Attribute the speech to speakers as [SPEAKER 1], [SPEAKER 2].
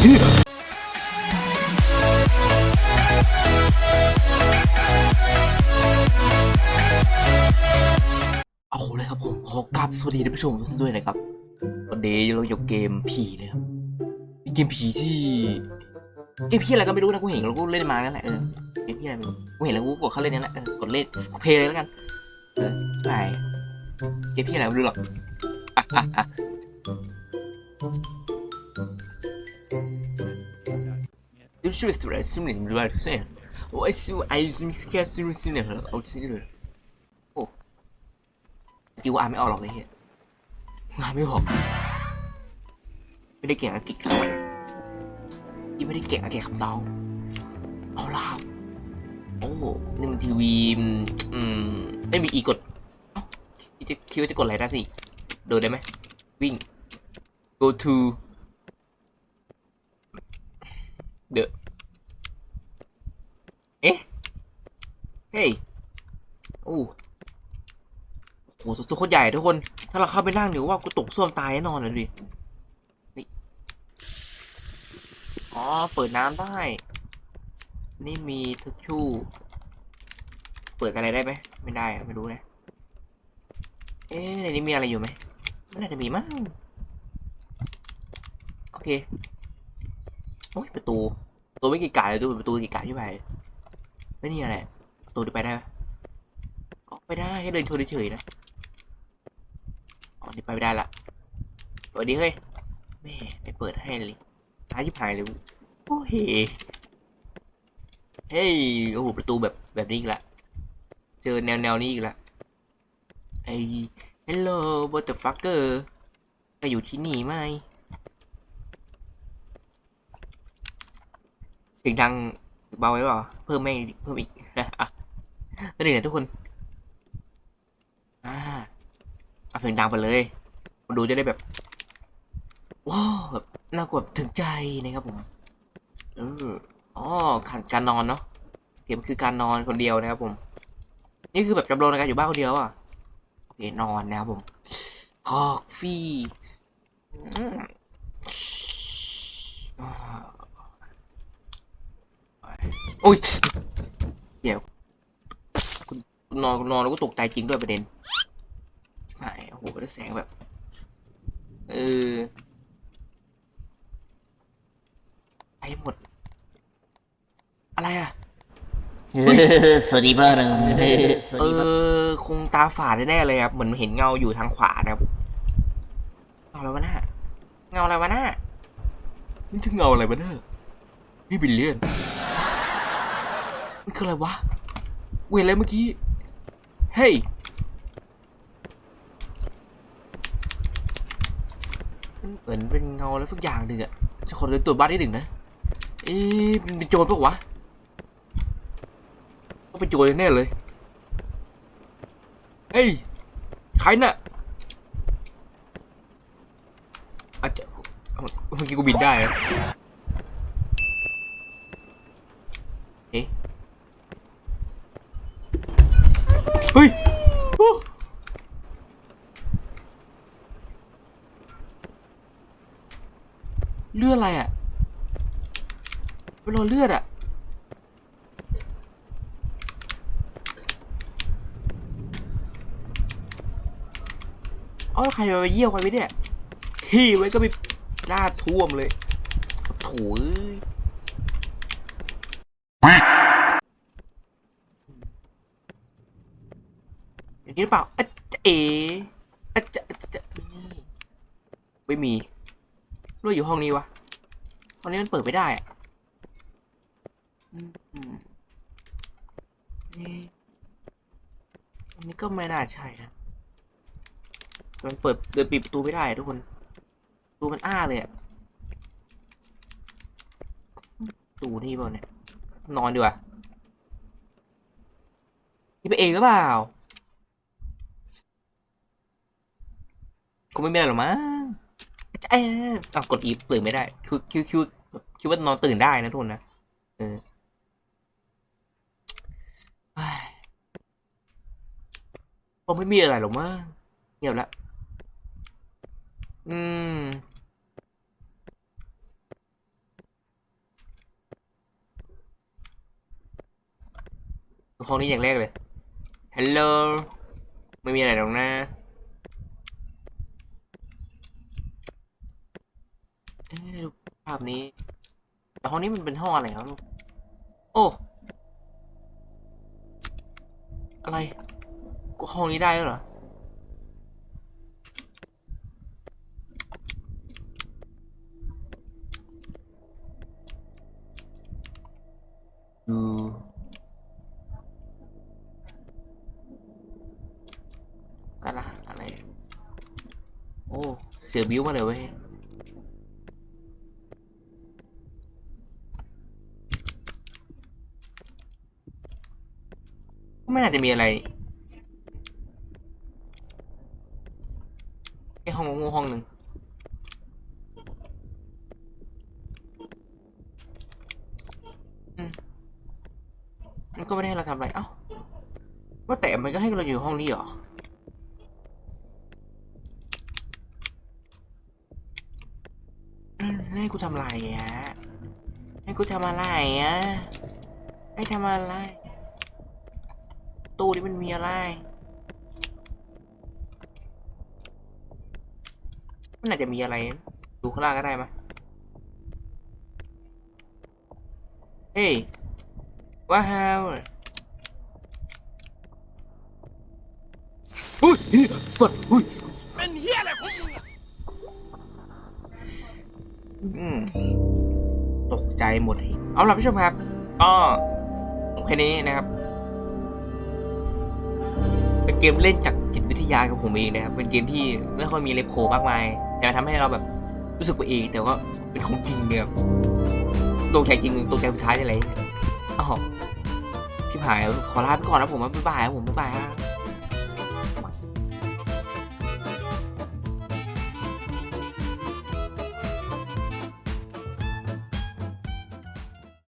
[SPEAKER 1] เหี้ยเอาเลยครับผมขอกราบสวัสดีท่านผู้ชมทุกท่านด้วยนะครับวันนี้เราอยู่เกมผีนะครับเป็นเกมผีที่เกมผีอะไรก็ไม่รู้นะกูเห็นแล้วกูเล่นมานั่นแหละเออเกมผีอะไรไม่รู้กูเห็นแล้วกูกดเข้าเล่นนั่นแหละเออกดเล่นกูเพลย์เลยแล้วกันเออใช่เกมผีอะไรไม่รู้หรอก weißt sehen. Wo ist du, also mich kannst du nicht sehen, auch sehen du. โอ้ยูอ่าไม่ออกหรอกไอ้เหี้ยอ่านไม่ออกไม่ได้เก่งอังกฤษครับยี่ไม่ได้เก่งอังกฤษครับเราเอาล่ะโอ้นี่มันทีวีอืมไม่มีอีกดจะคิดว่าจะกดอะไรได้สิโดดได้ไหมวิ่ง go to เดอะ เอ๊ะ เฮ้ยโอ้โหสุดโคตรใหญ่ทุกคน ถ้าเราเข้าไปนั่งเดี๋ยวว่ากูตกส้วมตายแน่นอนเลยดิเฮ้ยอ๋อ เปิดน้ำได้ นี่มีทิชชู่ เปิดอะไรได้ไหม ไม่ได้ ไม่รู้นะ เอ๊ะในนี้มีอะไรอยู่ไหมไม่น่าจะมีมั้ง โอเค โอ้ยประตูประตูไม่กี่กาเลยดูประตูกี่กาใช่ไหม ไม่นี่อะไรประตูจะไปได้ไหมออกไปได้แค่เดินชนเฉยๆนะอ๋อนี่ไปไม่ได้ละเปิดดิเฮ้ยแม่ไม่เปิดให้เลยท้ายยิบหายเลยโอ้เฮเฮ้ยโอ้โหประตูแบบแบบนี้อีกละเจอแนวแนวนี้อีกละไอ้ hello motherfucker ไปอยู่ที่นี่ไหมเสียงดัง เบาไว้เปล่าเพิ่มไม่งเพิ่มอีกไม่ได้เนี่ยทุกคน อ่าเอาเสียงดังไปเลยมาดูจะได้แบบว้าวแบบน่ากลัวแบบถึงใจนะครับผมเอออ๋อการการนอนเนาะเกมคือการนอนคนเดียวนะครับผม นี่คือแบบจำลองในการอยู่บ้านคนเดียวอะโอเคนอนนะครับผมคอกฟี่อืมอ่า โอ้ยเดี๋ยวคุณนอนนอนแล้วก็ตกใจจริงด้วยประเด็นไม่โอ้โหแล้วแสงแบบ เออไปหมด อะไรอะ
[SPEAKER 2] สวัสดีบ้านเรา
[SPEAKER 1] เออ คงตาฝาดแน่ๆเลยครับ เหมือนเห็นเงาอยู่ทางขวานะครับเงาอะไรวะหน้าเงาอะไรวะหน้านี่คือเงาอะไรวะหน้านี่บิลเลียน มันคืออะไรวะ เวรอะไรเมื่อกี้ เฮ้ย มันเหมือนเป็นเงาแล้วสักอย่างหนึ่งอะจะขอเดินตรวจบ้านนิดหนึ่งนะ เอ๊ะมันเป็นโจรปะวะต้องเป็นโจรแน่เลย เฮ้ย ใครน่ะอาจจะเมื่อกี้กูบินได้อเอ๊ะ เฮ้ยโอ้เลื อดอะไรอะเป็นรอยเลือดอะเอาใครไปเยี่ยวใครไปเนี่ยขี้ไว้ก็ไปลาดท่วมเลยโถูอย่างนี้หรือเปล่าอะจะเอ๋อะจะอะจะไม่มีรู้อยู่ห้องนี้วะ ห้องนี้มันเปิดไม่ได้อะอืมอันนี้ก็ไม่น่าใช่นะมันเปิดเดินปิดประตูไม่ได้ทุกคนประตูมันอ้าเลยอะประตูนี่เปล่าเนี่ย นอนดีกว่านี่ไปเองหรือเปล่าคงไม่มีอะไรหรอกมั้ง เออเอากดอีฟตื่นไม่ได้ คิวคิวคิวคิดว่านอนตื่นได้นะทุกคนนะเออผมไม่มีอะไรหรอกมั้งเงียบละอืมข้อนี้อย่างแรกเลย ฮัลโหล ไม่มีอะไรหรอกนะ ภาพนี้ แต่ห้องนี้มันเป็นห้องอะไรครับโอ้ อะไรกูเข้าห้องนี้ได้แล้วเหรอดูกันละอะไร โอ้ เสือบิ้วมาเลยเว้ย ไม่น่าจะมีอะไรแค่ห้องงูห้องหนึ่งอืมมันก็ไม่ได้ให้เราทำอะไร เอ้า ว่าแต่มันก็ให้เราอยู่ห้องนี้เหรออืมให้กูทำอะไรอะ ให้กูทำอะไรอะ ให้ทำอะไร ตู้นี้มันมีอะไรมันอาจจะมีอะไรนะดูข้างล่างก็ได้ไหมเฮ้ยว้าวอุ้ยสดอุ้ย
[SPEAKER 3] เป็นเฮียอะไรของมึงอะ
[SPEAKER 1] อืมตกใจหมดเลยเอาล่ะผู้ชมครับก็แค่นี้นะครับ เป็นเกมเล่นจากจิตวิทยาของผมเองนะครับ เป็นเกมที่ไม่ค่อยมีเลโคมากมาย แต่ทำให้เราแบบรู้สึกไปเอง แต่ว่าเป็นของจริงเนี่ยครับตกใจจริงตัวแข่งสุดท้ายอะไรอ๋อชิบหายขอลาไปก่อนนะผมบ๊ายบายครับผมบ๊ายบายครับ